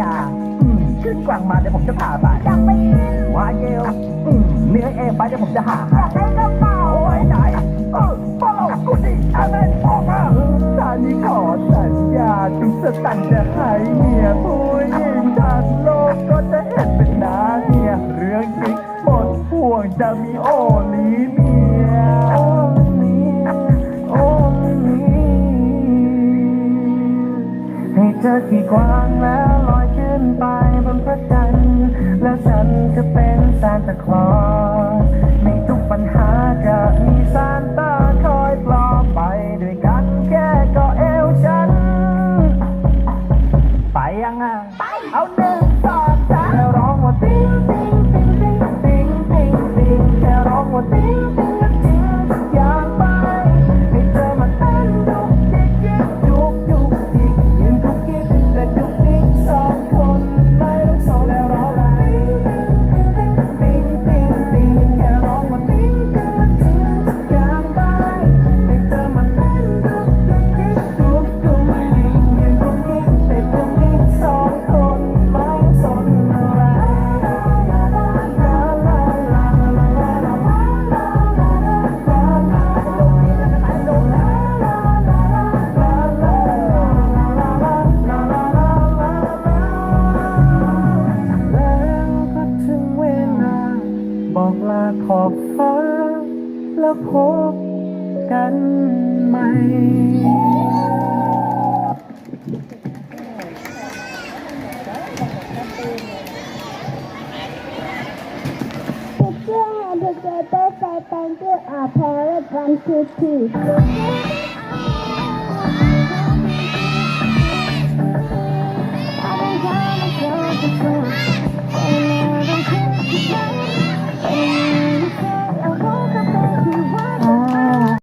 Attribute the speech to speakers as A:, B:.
A: ยาอืมขึ้นกวางมาเดี๋ยวผมจะพาไป
B: อยากไปกิน
A: ววาเยลอืมเนื้อเองไปเดี๋ยวผมจะหา
B: อยากได้กระเป๋า
A: โอ้ยไหนเออพ่อเรากูดิอาเมนออกมาตานี้ขอสัญญาทุกสตังค์จะให้เมียผู้หญิงทั้งโลกก็จะเห็นเป็นน้าเมียเรื่องจริงหมดห่วงจะมีโอลีเมีย ธอขี่กวางแล้วลอยขึ้นไปบนพระจันทร์แล้วฉันจะเป็นซานตาคลอส อกลาขอบฟ้า แล้วพบกันใหม่เด็กๆต้องไปแต่งตัวอาภรณ์วัน
B: ที่ที่